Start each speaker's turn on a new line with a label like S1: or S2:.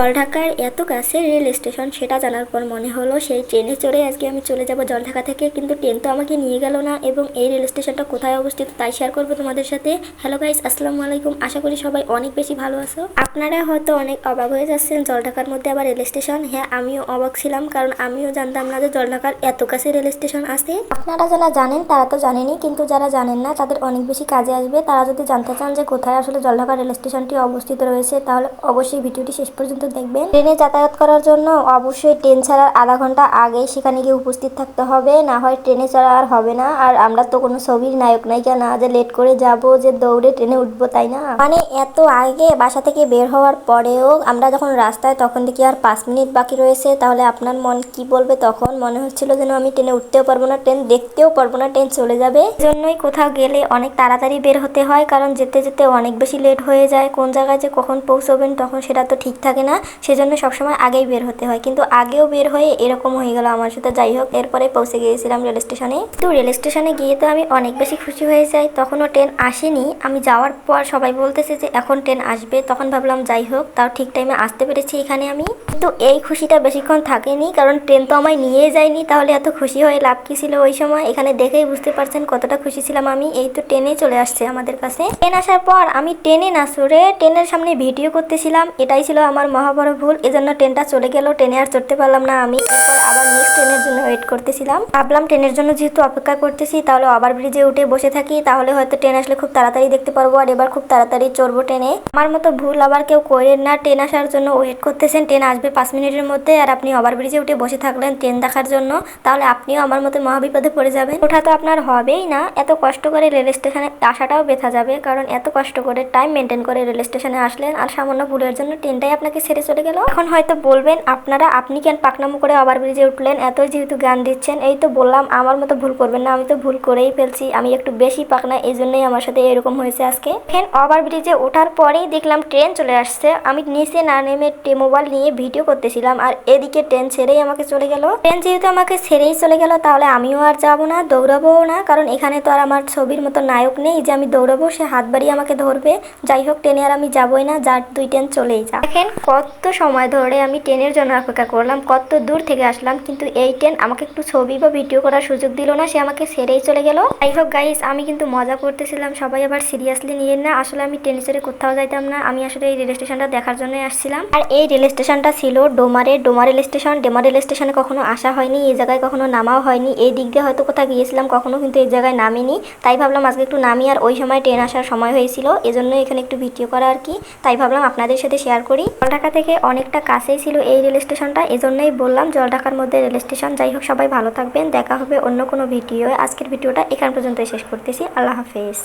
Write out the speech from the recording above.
S1: জলঢাকার এত কাছে rail station, সেটা জানার পর মনে হলো সেই ট্রেনে চড়ে আজকে আমি চলে যাব জলঢাকা থেকে, কিন্তু ট্রেন তো আমাকে নিয়ে গেল না এবং এই রেল স্টেশনটা কোথায় অবস্থিত তাই শেয়ার করব তোমাদের সাথে। হ্যালো গাইস আসসালামু আলাইকুম। আশা করি সবাই অনেক বেশি ভালো আছো। আপনারা হয়তো অনেক অবাক হয়ে যাচ্ছেন জলঢাকার মধ্যে আবার রেল স্টেশন। হ্যাঁ আমিও অবাক ছিলাম কারণ আমিও জানতাম না যে জলঢাকার এত কাছে রেল স্টেশন আছে। আপনারা যারা জানেন তারা তো জানেনই কিন্তু যারা জানেন না তাদের অনেক বেশি কাজে আসবে। তারা যদি জানতে চান যে কোথায় আসলে জলঢাকা রেল স্টেশনটি অবস্থিত রয়েছে, তাহলে অবশ্যই ভিডিওটি শেষ পর্যন্ত দেখবেন, ট্রেনে যাতায়াত করার জন্য অবশ্যই ট্রেন ছাড়ার আধা ঘণ্টা আগে সেখানে গিয়ে উপস্থিত থাকতে হবে। না হয় ট্রেনে চড়া আর হবে না। আর আমরা তো কোনো ছবির নায়ক নায়িকা না যে লেট করে যাব, যে দৌড়ে ট্রেনে উঠবো, তাই না? মানে এত আগে বাসা থেকে বের হওয়ার পরেও আমরা যখন রাস্তায়, তখন দেখি আর পাঁচ মিনিট বাকি রয়েছে। তাহলে আপনার মন কি বলবে তখন? মনে হচ্ছিল যেন আমি ট্রেনে উঠতেও পারব না, ট্রেন দেখতেও পারব না, ট্রেন চলে যাবে। জন্যই কোথাও গেলে অনেক তাড়াতাড়ি বের হতে হয়, কারণ যেতে যেতে অনেক বেশি লেট হয়ে যায়। কোন জায়গায় যে কখন পৌঁছবেন তখন সেটা তো ঠিক থাকে না। সেজন্য সবসময় আগেই বের হতে হয়। কিন্তু আগেও বের হয়ে এরকম হয়ে গেল আমার সাথে। যাই হোক, এরপরে পৌঁছে গিয়েছিলাম রেল স্টেশনে। তো রেল স্টেশনে গিয়ে তো আমি অনেক বেশি খুশি হয়ে যাই। তখনও ট্রেন আসেনি। আমি যাওয়ার পর সবাই বলতেছে যে, এখন ট্রেন আসবে। তখন ভাবলাম, যাই হোক, তাও ঠিক টাইমে আসতে পেরেছি এখানে আমি। কিন্তু এই খুশিটা বেশিক্ষণ থাকেনি, কারণ ট্রেন তো আমায় নিয়ে যায়নি। তাহলে এত খুশি হয়ে লাভ কি ছিল ওই সময়? এখানে দেখেই বুঝতে পারছেন কতটা খুশি ছিলাম আমি। এই তো ট্রেনে চলে আসছে আমাদের কাছে। ট্রেন আসার পর আমি ট্রেনে না সরে ট্রেনের সামনে ভিডিও করতেছিলাম। এটাই ছিল আমার মহাবড় ভুল, এজন্য ট্রেনটা চলে গেল। ট্রেনে আর চড়তে পারলাম না আমি। এরপর আবার নেক্সট ট্রেনের জন্য ওয়েট করতেছিলাম। ভাবলাম ট্রেনের জন্য যেহেতু অপেক্ষা করতেছি, তাহলে ওভার ব্রিজে উঠে বসে থাকি। তাহলে হয়তো ট্রেন আসলে খুব তাড়াতাড়ি দেখতে পারব। আর এবার খুব তাড়াতাড়ি চড়বো ট্রেনে। আমার মতো ভুল আবার কেউ করেন না। ট্রেন আসার জন্য ওয়েট করতেছেন। ট্রেন আসবে পাঁচ মিনিটের মধ্যে। আর আপনি ওভার ব্রিজে উঠে বসে থাকলেন ট্রেন দেখার জন্য। তাহলে আপনিও আমার মতো মহাবিপদে পড়ে যাবেন। ওঠা তো আপনার হবেই না। এত কষ্ট করে রেল স্টেশনে আসাটাও বেথা যাবে। কারণ এত কষ্ট করে টাইম মেনটেন করে রেল স্টেশনে আসলেন। আর সামান্য ভুলের জন্য ট্রেনটাই আপনাকে ছেড়ে চলে গেল। এখন হয়তো বলবেন, আপনারা, আপনি কেন পাকনামো করে ওভার ব্রিজে উঠলেন? এত যেহেতু গান দিচ্ছেন। এই তো বললাম, আমার মতো ভুল করবেন না, আমি তো ভুল করেই ফেলছি। আমি একটু বেশি পাকনা এই জন্যই আমার সাথে এরকম হয়েছে আজকে। এখন ওভার ব্রিজে ওঠার পরেই দেখলাম ট্রেন চলে আসছে। আমি নিচে না নেমে মোবাইল নিয়ে ভিডিও করতেছিলাম, আর এদিকে ট্রেন ছেড়েই আমাকে চলে গেল। ট্রেন যেহেতু আমাকে ছেড়েই চলে গেল, তাহলে আমিও আর যাব না, দৌড়াবো না, কারণ এখানে তো আর আমার ছবির মতো নায়ক নেই যে আমি দৌড়াবো, সে হাত বাড়িয়ে আমাকে ধরবে। যাই হোক, ট্রেনে আর আমি যাবোই না, যার দুই ট্রেন চলেই যা দেখেন কত সময় ধরে আমি ট্রেনের জন্য অপেক্ষা করলাম, কত দূর থেকে আসলাম, কিন্তু এই ট্রেন আমাকে একটু ছবি বা ভিডিও করার সুযোগ দিল না, সে আমাকে সেরেই চলে গেল। যাই হোক গাইস আমি কিন্তু মজা করতেছিলাম, সবাই আবার সিরিয়াসলি নিয়ে না, আসলে আমি ট্রেনে চড়ে কোথাও যাইতাম না, আমি আসলে এই রেল স্টেশনটা দেখার জন্য আসছিলাম। আর এই রেল স্টেশনটা ছিল ডোমারে Doma rail station Doma rail স্টেশনে কখনো আসা হয়নি, এই জায়গায় কখনো নামাও হয়নি, এই দিক দিয়ে হয়তো কোথাও গিয়েছিলাম, কখনো কিন্তু এই জায়গায় নামিনি, তাই ভাবলাম আজকে একটু নামি, আর ওই সময় ট্রেন আসার সময় হয়েছিল এজন্য এখানে একটু ভিডিও করা আর কি, তাই ভাবলাম আপনাদের সাথে শেয়ার করি। জলঢাকা থেকে অনেকটা কাছেই ছিল এই রেল স্টেশনটা, এজন্যই বললাম জল ঢাকার মধ্যে রেল স্টেশন। যাই হোক, সবাই ভালো থাকবেন। দেখা হবে অন্য কোনো ভিডিও আজকের ভিডিওটা এখান পর্যন্তই শেষ করতেছি। আল্লাহ হাফেজ।